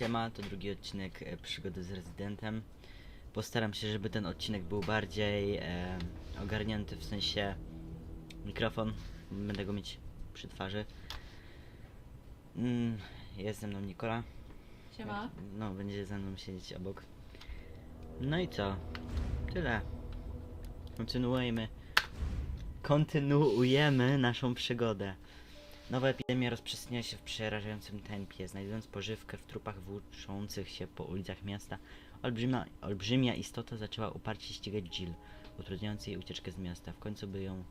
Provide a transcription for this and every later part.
Siema, to drugi odcinek e, przygody z rezydentem. Postaram się, żeby ten odcinek był bardziej e, ogarnięty, w sensie mikrofon. Będę go mieć przy twarzy. Mm, jest ze mną Nikola. Siema. No, będzie ze mną siedzieć obok. No i co? Tyle. Kontynuujemy. Kontynuujemy naszą przygodę. Nowa epidemia rozprzestrzenia się w przerażającym tempie, znajdując pożywkę w trupach włóczących się po ulicach miasta. Olbrzymia, olbrzymia istota zaczęła uparcie ścigać Jill, utrudniając jej ucieczkę z miasta. W końcu by ją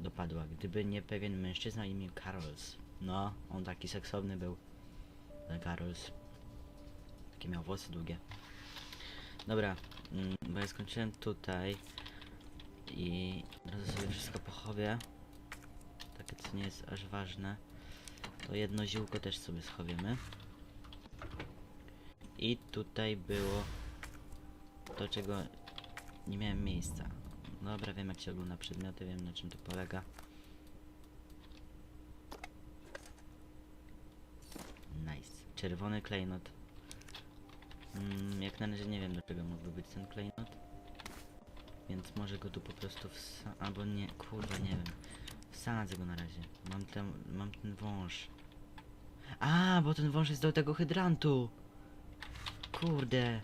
dopadła, gdyby nie pewien mężczyzna imię Carols. No, on taki seksowny był. Ten Carols. Takie miał włosy długie. Dobra, mm, bo ja skończyłem tutaj i od razu sobie wszystko pochowię. Takie co nie jest aż ważne. To jedno ziółko też sobie schowiemy. I tutaj było to, czego nie miałem miejsca. Dobra, wiem jak się ogląda przedmioty, wiem na czym to polega. Nice. Czerwony klejnot. Mm, jak na razie nie wiem do czego mógłby być ten klejnot. Więc może go tu po prostu wsa... albo nie, kurwa nie wiem. Wsadzę go na razie. Mam ten, mam ten wąż. A, bo ten wąż jest do tego hydrantu. Kurde.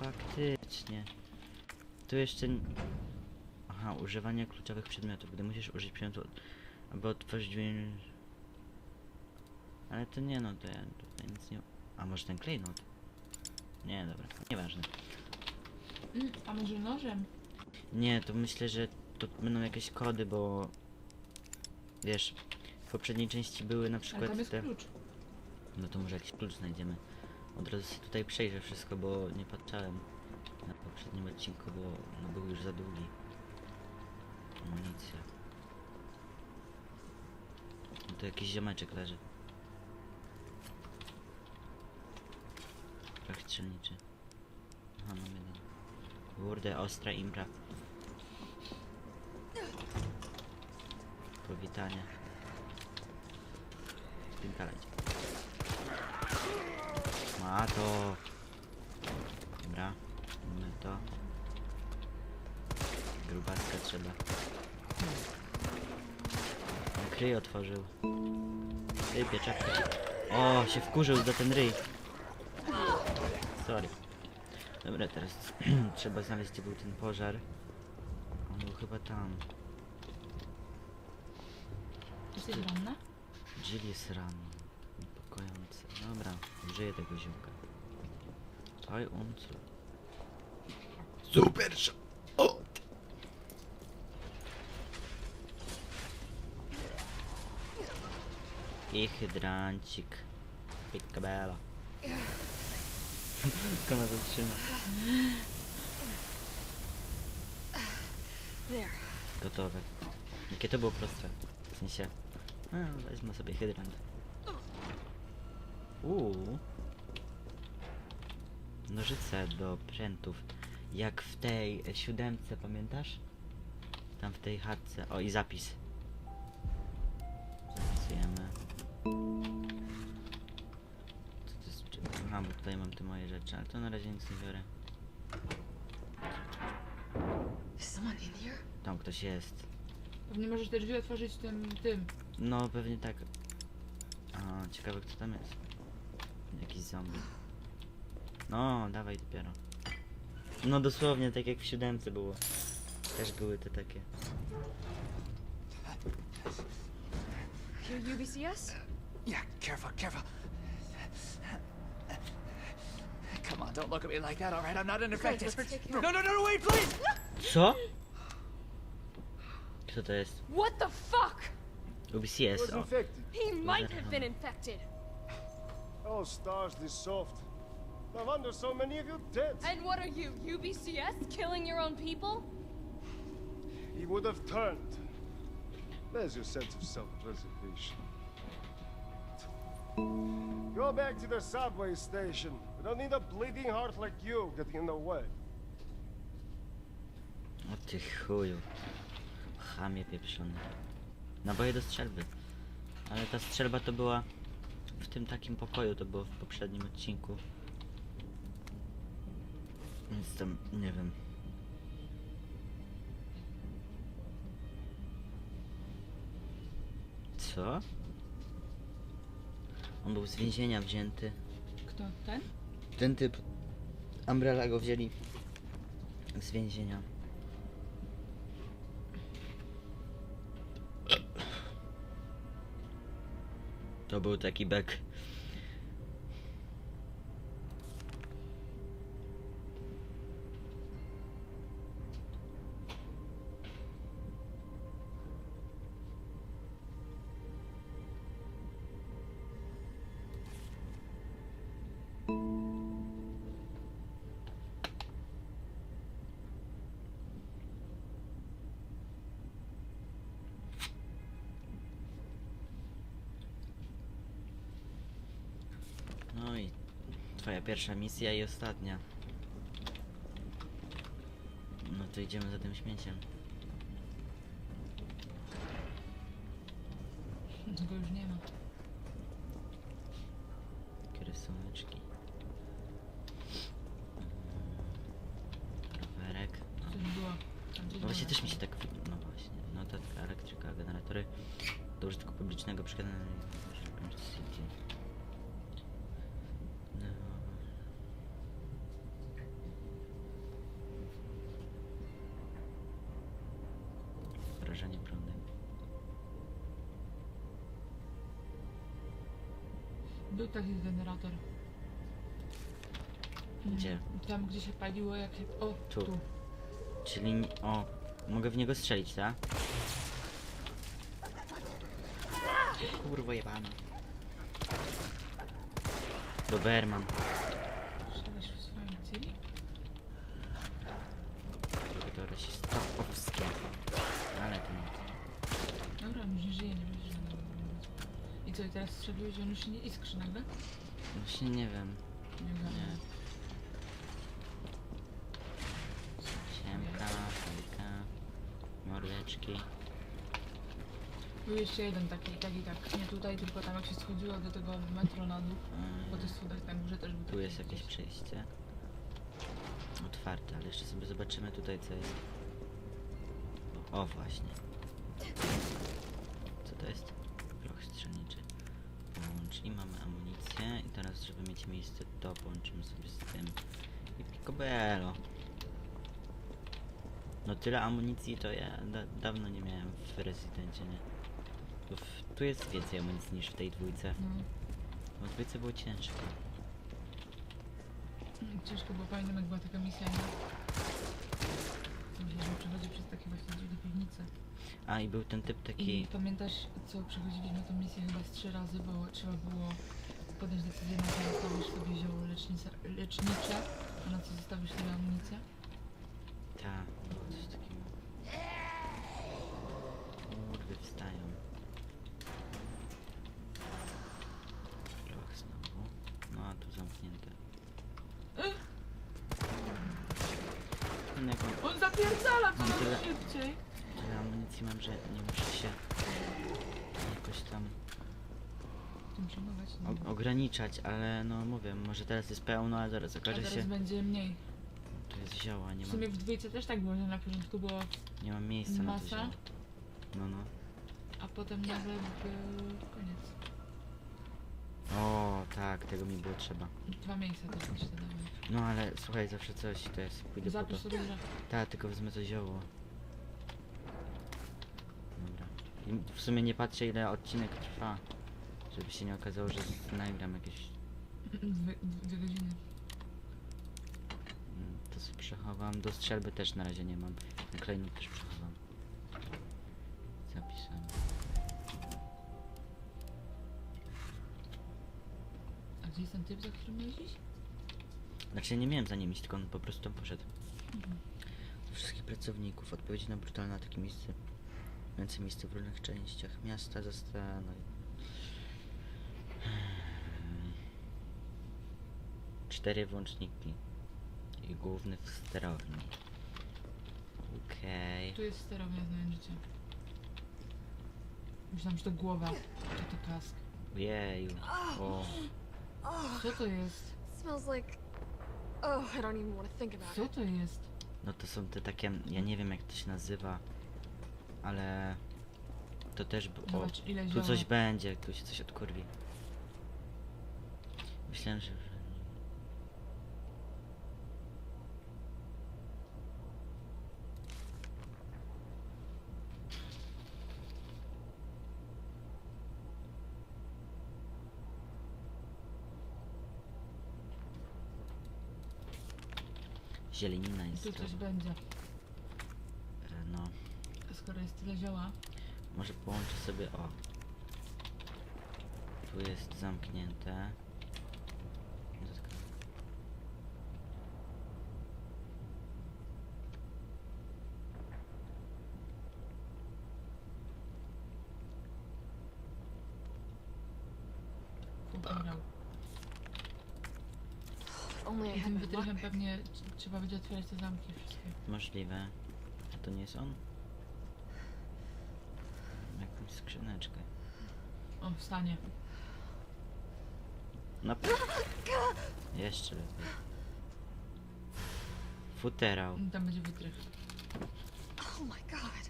Faktycznie. Tu jeszcze... Aha, używanie kluczowych przedmiotów. Gdy musisz użyć przedmiotu, aby otworzyć drzwi... Ale to nie no, to ja tutaj nic nie... A może ten klejnot? Nie, dobra, nieważne. Mm, a może nożem? Nie, to myślę, że to będą jakieś kody, bo... Wiesz, w poprzedniej części były na Ale przykład tam jest te... klucz. No to może jakiś klucz znajdziemy. Od razu sobie tutaj przejrzę wszystko, bo nie patrzałem na poprzednim odcinku, bo no, był już za długi. Amunicja. No to jakiś ziomeczek leży. Trochę strzelniczy. Aha, mam jeden. Kurde, ostra impra. Powitanie. Pinkaleć. Ma to. Dobra, mamy to. Grubaska trzeba. Kryj otworzył. Ryj pieczarkę. O, się wkurzył za ten ryj. Sorry. Dobra, teraz trzeba znaleźć gdzie był ten pożar. On był chyba tam. Jesteś ranna? Jill jest ranny. Niepokojące. Dobra, użyję tego ziółka. Oj, uncu. Super shot! I hydrancik. Piccabella. Tylko na zatrzyma. There. Gotowe. Jakie to było proste. W sensie... A, wezmę sobie hydrant. Uuu. Nożyce do prętów. Jak w tej siódemce, pamiętasz? Tam w tej chatce. O, i zapis. Zapisujemy. Co to jest? Aha, bo tutaj mam te moje rzeczy, ale to na razie nic nie biorę. Tam ktoś jest. Pewnie możesz te drzwi otworzyć tym, tym. No, pewnie tak. A, ciekawe kto tam jest. Jakiś zombie. No, dawaj dopiero. No dosłownie, tak jak w siódemce było. Też były te takie. Here, UBCS? Yeah, careful, careful. Come on, don't look at me like that, alright? I'm not care No, no, no, no, wait, please! Co? Kto to jest? What the fuck? UBCS. was infected. He might have been infected. Oh, stars, this soft. No wonder so many of you dead. And what are you, UBCS? Killing your own people? He would have turned. There's your sense of self-preservation. Go back to the subway station. We don't need a bleeding heart like you getting in the way. O ty chuju. Chamie pieprzony. Naboje do strzelby. Ale ta strzelba to była w tym takim pokoju, to było w poprzednim odcinku. Więc tam, nie wiem. Co? On był z więzienia wzięty. Kto? Ten? Ten typ. Umbrella go wzięli z więzienia. To był taki bek. Twoja pierwsza misja i ostatnia. No to idziemy za tym śmieciem. Tego już nie ma. Takie rysuneczki. Rowerek. No. Coś było. Tam coś No właśnie było. też mi się tak... No właśnie. Notatka, elektryka, generatory do użytku publicznego przekazane Był taki generator. Gdzie? Tam, gdzie się paliło, jak się... O, Tu. tu. Czyli... O, mogę w niego strzelić, tak? Kurwa jebana. Doberman. Strzelasz w swoim celi? To rasistowskie. Ale to nie. Dobra, on już nie żyje, nie będzie żadnego problemu. I co, i teraz strzeliłeś, że on już się nie iskrzy nagle? Właśnie nie wiem. Nie Nie. ogarniam. Siemka, fajka. Mordeczki. Był jeszcze jeden taki, taki tak, nie tutaj, tylko tam jak się schodziło do tego metro na dół, po tych schodach w górze też był Tu taki jest jakieś gdzieś. przejście. Otwarte, ale jeszcze sobie zobaczymy tutaj co jest. O, właśnie. Co to jest? Proch strzelniczy. Połącz i mamy amunicję. I teraz, żeby mieć miejsce, to połączymy sobie z tym. I picobello. No tyle amunicji to ja da dawno nie miałem w Rezydencie, nie? W, tu jest więcej amunicji niż w tej dwójce. No, Bo w dwójce było ciężko. ciężko, bo pamiętam jak była taka misja, nie? Że przechodzi przez takie właśnie drzwi do piwnicy. A i był ten typ I taki. pamiętasz, co przechodziliśmy tą misję chyba z trzy razy, bo trzeba było podjąć decyzję na co zostawisz sobie zioło lecznicze, a na co zostawisz sobie amunicję. Ta, było coś takiego. Kurde, wstają. Proch znowu. No a tu zamknięte. Jaką On zapierdzala Mam tyle- coraz szybciej! tyle amunicji mam, że nie muszę się jakoś tam Tym przejmować. O- ograniczać, ale no mówię, może teraz jest pełno, a zaraz A okaże teraz się. będzie mniej. Tu jest zioła, nie W mam, sumie w dwójce też tak było, że na początku było, nie mam miejsca na to masa. zioło. No no. a potem nagle był koniec. O, tak, tego mi było trzeba. Dwa miejsca mi się dały. No ale słuchaj, zawsze coś, to jest, pójdę po to. Sobie, że Tak, tylko wezmę to zioło. Dobra. I w sumie nie patrzę ile odcinek trwa. Żeby się nie okazało, że z- nagram jakieś... dwie, dwie godziny. mm, To sobie przechowam. Do strzelby też na razie nie mam. Klejnot też przechowam. Gdzie jest ten typ, za którym jeździsz? Znaczy nie miałem za nim iść, tylko on po prostu tam poszedł. Mhm. Do wszystkich pracowników. Odpowiedzi na brutalne ataki miejsce. Więcej miejsca w różnych częściach miasta zastanuj. Cztery włączniki. I główny w sterowni. Okej. Tu jest sterownia, znając życie. Myślałam, że to głowa, czy to kask. Jeju. O. Co to jest? Smells like. Oh, I don't even want to think about Co it. to jest? No to są te takie, ja nie wiem jak to się nazywa, ale to też, b- o, Zobacz ile tu coś będzie, tu się coś odkurwi. Myślałem, że... że- Zielenina jest Tu coś będzie. E, No, Skoro jest tyle zioła. może połączę sobie, o. Tu jest zamknięte. Dodatkowo. Futerał. Only I I had tym my luck wytrychem pewnie tr- trzeba będzie otwierać te zamki wszystkie. Możliwe. A to nie jest on? Jakąś skrzyneczkę. O, wstanie. No. Jeszcze lepiej. Futerał. Tam będzie wytrych. Oh my god.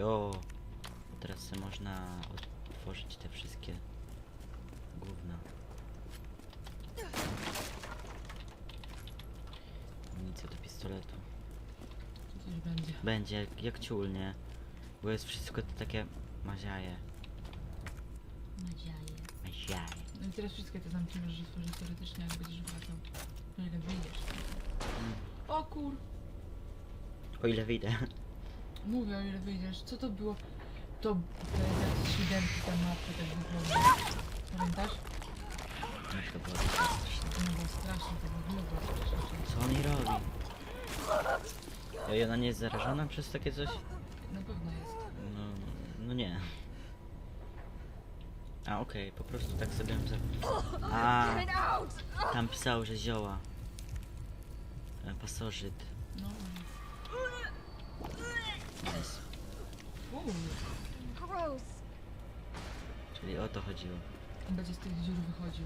Jo. Teraz se można otworzyć te wszystkie gówna. Amunicja do pistoletu. Tu coś będzie. Będzie jak, jak ciul, nie? Bo jest wszystko to takie maziaje. Nadzieję. Maziaje. No i teraz wszystkie te zamki możesz otworzyć teoretycznie, jak będziesz wracał. No ile wyjdziesz. O kur... O ile wyjdę. Mówię o ile wyjdziesz. Co to było? To to jak siódemki ta mapka tak wygląda. Pamiętasz? Jak to było straszne. No było strasznie, to wygląda strasznie. Co oni robi? Ej, ona nie jest zarażona przez takie coś? Na pewno jest. No, no nie. A okej, po prostu tak sobie ją za... A, Get out! tam pisał, że zioła. E, Pasożyt. No. Gross. Czyli o to chodziło. On będzie z tych dziur wychodził.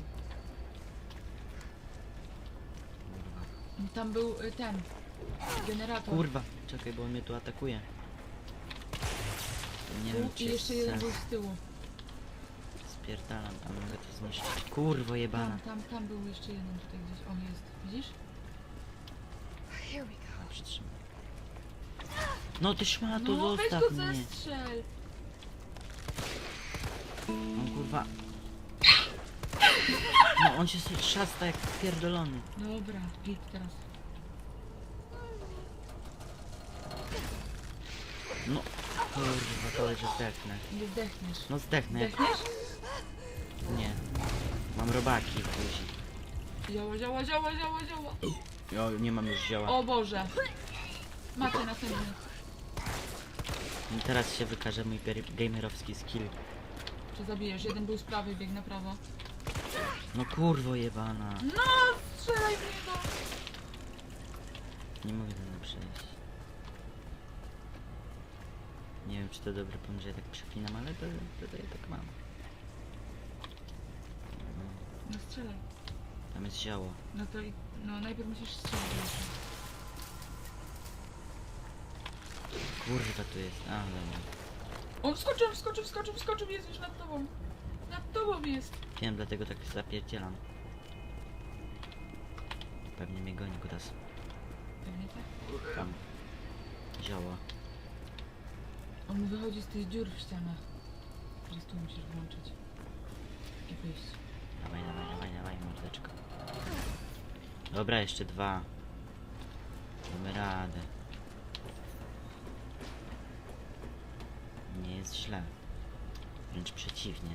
Kurwa. Tam był y, ten. Generator. Kurwa, czekaj, bo on mnie tu atakuje. Nie Tu wiem, czy I jest jeszcze jeden sens. był z tyłu. Spierdalam, a mogę to zniszczyć. Kurwo jebana. Tam, tam, tam był jeszcze jeden tutaj gdzieś. On jest. Widzisz? Here we go. A, przytrzymaj. No ty szmato, no weź zostaw go mnie. zestrzel. No kurwa. No on się sobie trzasta jak pierdolony. Dobra, git teraz. No kurwa, to że zdechnę. Nie zdechniesz. No zdechnę. jak- Zdechniesz? Nie. Mam robaki w buzi. Działa, działa, działa, działa, działa. O, nie mam już zioła. O Boże. Macie następny. I teraz się wykaże mój gamerowski skill. Czy zabijesz? Jeden był z prawej, bieg na prawo. No kurwo jebana. No, strzelaj w niego. Nie mogę tędy przejść. Nie wiem czy to dobry pomysł, że ja tak przeklinam, ale to, to, to ja tak mam. No, No strzelaj. Tam jest zioło. No to i, no najpierw musisz strzelać. jeszcze. Kurwa tu jest. A, dobra. On wskoczył, wskoczył, wskoczył, wskoczył, jest już nad tobą. Nad tobą jest. Wiem, dlatego tak zapierdzielam. Pewnie mnie goni kutas. Pewnie tak. Tam. Zioło. On wychodzi z tych dziur w ścianach. Teraz tu musisz włączyć. I wyjść. Dawaj, dawaj, dawaj, dawaj, mordeczko. Dobra, jeszcze dwa. Damy radę. Nie jest źle. Wręcz przeciwnie.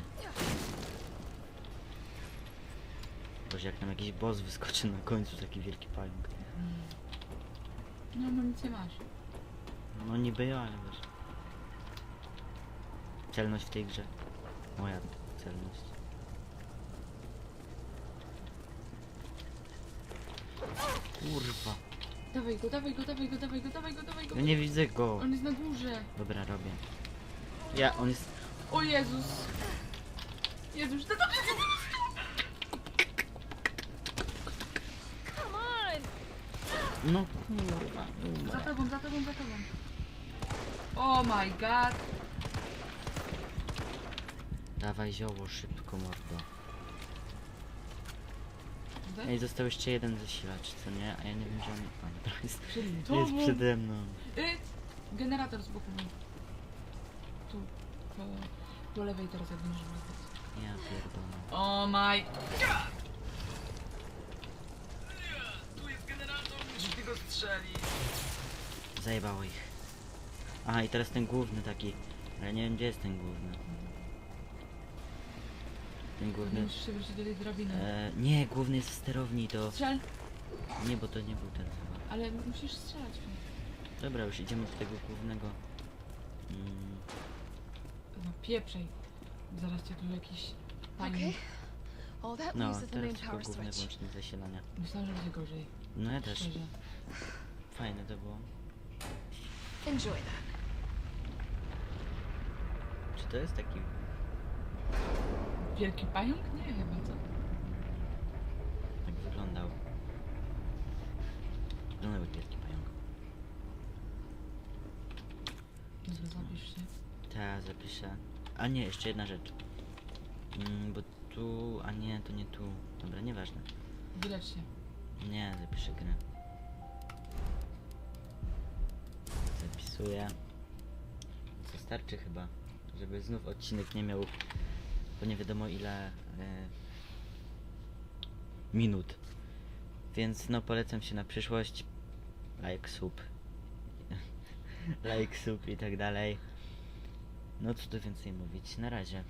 Boże, jak nam jakiś boss wyskoczy na końcu, taki wielki pająk. No, no nic nie masz. No niby ja, ale wiesz. Celność w tej grze. Moja celność. Kurwa. Dawaj go, dawaj go, dawaj go, dawaj go, dawaj go, dawaj go. Ja nie widzę go. On jest na górze. Dobra, robię. Ja, on jest... O Jezus. Jezus, to dobrze. Come on! No kurwa, Za tobą, za tobą, za tobą. Oh my god. Dawaj zioło szybko, mordo. Ej, został jeszcze jeden zasilacz, co nie? A ja nie wiem, gdzie on... A, to jest... Przed Jest tobą. przede mną. Y, generator z boku. Tu. Po, po lewej teraz jak będziesz wracać. Ja pierdolę. Oh my Tu jest generator, musisz go strzelić. Zajebało ich. Aha, i teraz ten główny taki. Ale nie wiem, gdzie jest ten główny. Ten główny... Musisz się wrócić do tej drabiny. E, nie, główny jest w sterowni, to... Strzel, Nie, bo to nie był ten chyba. ale musisz strzelać. Dobra, już idziemy do tego głównego. Mm, No pieprzej. Zaraz cię tu jakiś Okay. tajnik. All that no, leaves is the teraz tylko power główne switch. włączenie zasilania. Myślałem, że będzie gorzej. No ja też. Szczerze. Fajne to było. Enjoy that. Czy to jest taki... Wielki pająk? Nie chyba, co? Tak wyglądał. Wyglądał jak wielki pająk. Dobra, zapisz się. Zapiszę. A nie, jeszcze jedna rzecz. Mm, bo tu... A nie, to nie tu. Dobra, nieważne. Wylecz się. Nie, zapiszę grę. Zapisuję. Co starczy chyba, żeby znów odcinek nie miał bo nie wiadomo ile e, minut. Więc no polecam się na przyszłość. Like, sub. like, sub i tak dalej. No co tu więcej mówić. Na razie.